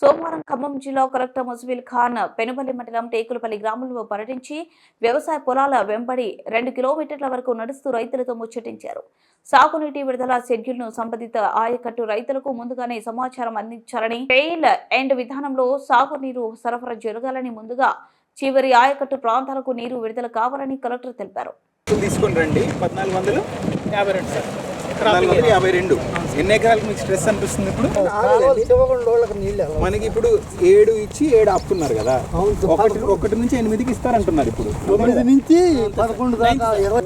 సోమవారం ఖమ్మం జిల్లా కలెక్టర్ ముజబిల్ ఖాన్ పెనుబల్లి మండలం టేకులపల్లి గ్రామంలో పర్యటించి వ్యవసాయ పొలాల వెంబడి రెండు కిలోమీటర్ల వరకు నడుస్తూ రైతులతో ముచ్చటించారు. సాగునీటి విడుదల షెడ్యూల్ను సంబంధిత ఆయకట్టు రైతులకు ముందుగానే సమాచారం అందించాలని ఫెయిల్ ఎండ్ విధానంలో సాగునీరు సరఫరా జరగాలని ముందుగా చివరి ఆయకట్టు ప్రాంతాలకు నీరు విడుదల కావాలని కలెక్టర్ తెలిపారు. తీసుకుని రండి. పద్నాలుగు వందలు యాభై రెండు సార్. వందలు యాభై రెండు. ఎన్ని ఎకరాలకు మీకు స్ట్రెస్ అనిపిస్తుంది ఇప్పుడు? మనకి ఇప్పుడు ఏడు ఇచ్చి ఏడు ఆపుతున్నారు కదా. ఒకటి ఒకటి నుంచి ఎనిమిదికి ఇస్తారంటున్నారు ఇప్పుడు. తొమ్మిది నుంచి పదకొండు దాకా ఇరవై.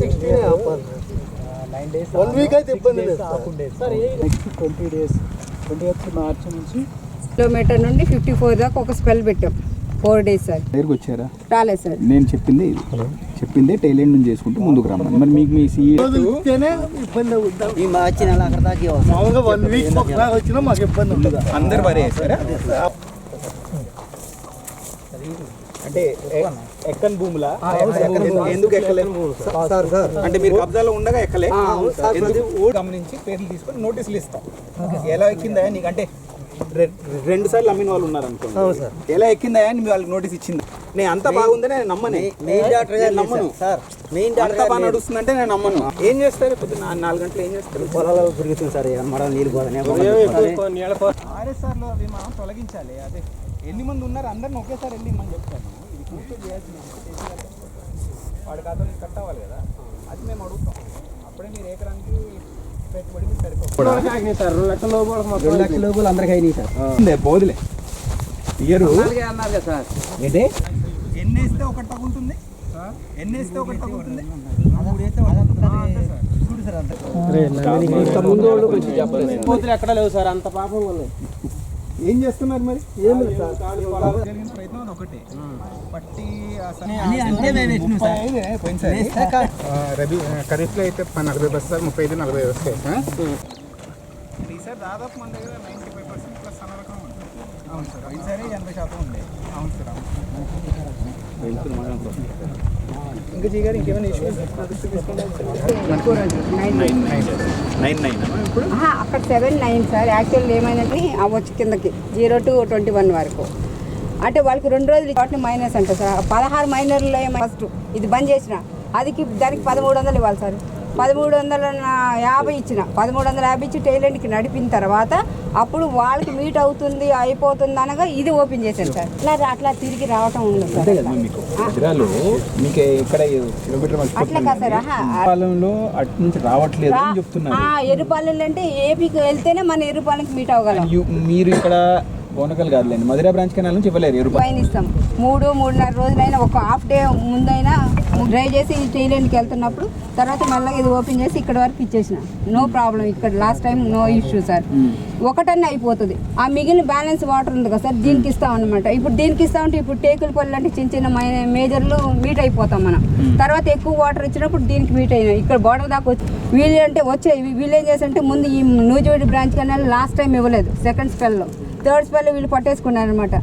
సిక్స్టీన్ వన్ వీక్ అయితే ఇబ్బంది లేదు. Sir. Next twenty days. Twenty eighth March నుంచి కిలోమీటర్ నుండి ఫిఫ్టీ ఫోర్ దాకా ఒక స్పెల్ పెట్టాం. Four days sir. దగ్గరికి వచ్చారా? రాలేదు సార్. నేను చెప్పింది చెప్పిందే టైలెండ్ నుంచి చేసుకుంటూ ముందుకు రమ్మని. మరి మీకు మీ ఇస్తేనే ఇబ్బంది ఈ మార్చి నెల అక్కడ దాకా మామూలుగా వన్ వీక్ వచ్చినా మాకు ఇబ్బంది ఉండదు అందరు వరే వేసారా అంటే ఎక్కని భూములా? ఎందుకు- ఎక్కలేదు సార్. సార్ అంటే మీరు కబ్జాలో ఉండగా ఎక్కలే? ఊరు గమనించి పేర్లు తీసుకొని నోటీసులు ఇస్తాం. ఎలా ఎక్కిందా నీకు అంటే రె- రెండు సార్లు అమ్మిన వాళ్ళు ఉన్నారు అనుకోండి సార్. ఎలా ఎక్కిందా అని మీ వాళ్ళకి నోటీస్ ఇచ్చింది. నేను అంత బాగుందని నేను నమ్మను. మెయిన్ డాక్టర్ గారు నమ్మను. సార్ మెయిన్ డాక్టర్ బాగా నడుస్తుందంటే నేను నమ్మను. ఏం చేస్తారు? పొద్దున్న నాలుగు గంటలు ఏం చేస్తారు? పొలాలలో తిరుగుతుంది సార్ మడం నీళ్ళు పోతానే. ఆర్ఎస్ఆర్లో అవి మనం తొలగించాలి అదే. ఎన్ని మంది ఉన్నారు? అందరిని ఒకేసారి వెళ్ళి మనం చెప్తాను. ఇది పూర్తి చేయాల్సింది. వాడి ఖాతాలో కట్ అవ్వాలి కదా. అది మేము అడుగుతాం. అప్పుడే మీరు ఎకరానికి పెట్టుబడికి సరిపోతుంది. రెండు లక్షల లోపల అందరికి అయినాయి సార్. పోదులే ఇయరు అన్నారు కదా సార్. ఏంటి? ఎన్ని వేస్తే ఒకటి తగులుతుంది ఎన్ని వేస్తే ఒకటి తగులుతుంది ఎక్కడ లేవు సార్ అంత పాపం ఉన్నాయి ఏం చేస్తున్నారు మరి? ఏం లేదు సార్. జరిగిన ప్రయత్నం అది ఒకటే పట్టి అన్నీ అంతే మేము వేసినాం సార్. పోయినసారి రబీ ఖరీఫ్లో అయితే నలభై బస్తాలు ముప్పై ఐదు నలభై వస్తాయి దాదాపు మన దగ్గర నైంటీ ఫైవ్ పర్సెంట్ ప్లస్ అన్న రకం ఉంది. అవును సార్ ఈసారి ఎనభై శాతం ఉండే అవును సార్ ఇంకా జీ గారు ఇంకేమైనా ఇష్యూస్ నైన్ నైన్. ఇప్పుడు అక్కడ సెవెన్ నైన్ సార్. యాక్చువల్ ఏమైనది అవ్వచ్చు కిందకి. జీరో టు ట్వంటీ వన్ వరకు. అంటే వాళ్ళకి రెండు రోజులు వాటిని మైనస్ అంట సార్. పదహారు మైనర్లో ఫస్ట్ ఇది బంద్ చేసిన. అదికి దానికి పదమూడు వందలు ఇవ్వాలి సార్. పదమూడు వందల యాభై ఇచ్చిన. పదమూడు వందల యాభై ఇచ్చి టైలెంట్కి నడిపిన తర్వాత అప్పుడు వాళ్ళకి మీట్ అవుతుంది అయిపోతుంది అనగా ఇది ఓపెన్ చేశాను సార్. అట్లా అట్లా తిరిగి రావటం ఉండదు అట్లా కాదు సార్ రావట్లేదు అని చెప్తున్నారు ఆ, ఎరుపాలెం అంటే ఏపీకి వెళ్తేనే మన ఎరుపాలెంకి మీట్ అవ్వగలం. మీరు ఇక్కడ బోనకల్ కాదులేండి. మధురా బ్రాంచ్ కెనాల్ నుంచి ఇవ్వలేరు ఇరుపా పైన ఇస్తాం. మూడు మూడున్నర రోజులైనా ఒక హాఫ్ డే ముందైనా డ్రై చేసి టైలెంట్కి వెళ్తున్నప్పుడు తర్వాత మెల్లగా ఇది ఓపెన్ చేసి ఇక్కడ వరకు ఇచ్చేసిన. నో ప్రాబ్లం ఇక్కడ last time no issue sir. ఒకటన్నా అయిపోతుంది. ఆ మిగిలిన బ్యాలెన్స్ వాటర్ ఉంది కదా సార్ దీనికి ఇస్తాం అనమాట ఇప్పుడు దీనికి ఇస్తామంటే ఇప్పుడు టేకుల పళ్ళు అంటే చిన్న చిన్న మేజర్లు మీట్ అయిపోతాం మనం. తర్వాత ఎక్కువ వాటర్ ఇచ్చినప్పుడు దీనికి మీట్ అయినాయి. ఇక్కడ బోర్డర్ దాకా వచ్చి వీళ్ళు అంటే వచ్చే వీళ్ళు ఏం చేసంటే ముందు ఈ నూజివేడి బ్రాంచ్ కన్నా లాస్ట్ టైం ఇవ్వలేదు. సెకండ్ స్పెల్లో. థర్డ్ స్పెల్ వీళ్ళు పట్టేసుకున్నారు అనమాట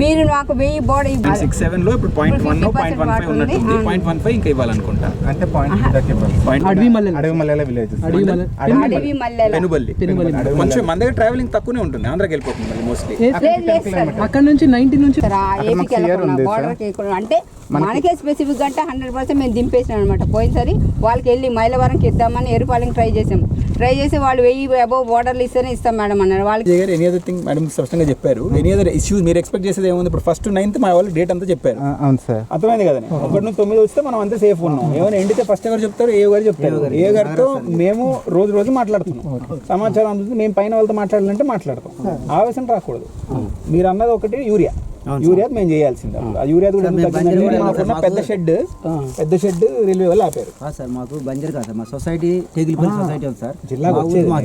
మీరు నాకు వెయ్యి బోర్డర్ సిక్స్ సెవెన్లో ఇప్పుడు point one 50% point one five. ఉన్నట్టుంది. పాయింట్ వన్ ఫైవ్ ఇంకా ఇవ్వాలనుకుంటా. అంటే పాయింట్ థర్టీ పాయింట్ అడవి మల్లెల. విలేజ్ అడవి మల్లెల. పెనుబల్లి. కొంచెం మన దగ్గర ట్రావెలింగ్ తక్కువనే ఉంటుంది. ఆంధ్రాకి వెళ్ళిపోతుంది మోస్ట్లీ అక్కడ నుంచి నైన్టీ నుంచి అంటే మనకే స్పెసిఫిక్ అంటే హండ్రెడ్ పర్సెంట్ మేము దింపేసినాం అనమాట పోయినసరి వాళ్ళకి వెళ్ళి మైలవరంకి ఇద్దామని ఎరుపాలెంకి ట్రై చేసాం. ట్రై చేసి వాళ్ళు వెయ్యి అబౌవ్ బోర్డర్లు ఇస్తేనే ఇస్తాం మేడం అన్నారు. వాళ్ళకి గారు ఎనీ అదర్ థింగ్ మేడం స్పష్టంగా చెప్పారు. ఎనీ అదర్ ఇష్యూస్ మీరు ఎక్స్పెక్ట్ చేసేది ఏముంది? ఇప్పుడు ఫస్ట్ నైన్త్ మా వాళ్ళు డేట్ అంతా చెప్పారు. అవును సార్. అర్థమైంది కదా ఒకటి నుంచి తొమ్మిది వస్తే మనం అంతా సేఫ్ ఉన్నాం. ఏమైనా ఎండితే ఫస్ట్ ఎవరు చెప్తారు? ఏ గారు చెప్తారు? ఏ గారితో మేము రోజు రోజు మాట్లాడుతున్నాం. సమాచారం అందుతుంది మేము పైన వాళ్ళతో మాట్లాడాలంటే మాట్లాడతాం. ఆవేశం రాకూడదు. మీరు అన్నది ఒకటి యూరియా. యూరియా మేము చేయాల్సిందే. ఆ. యూరియా కూడా పెద్ద షెడ్ పెద్ద షెడ్ రైల్వే వాళ్ళు ఆపారు. సార్ మాకు బంజర్ కాదు సార్ మా సొసైటీ టేగిలిపల్లి సొసైటీ ఉంది సార్. జిల్లాకు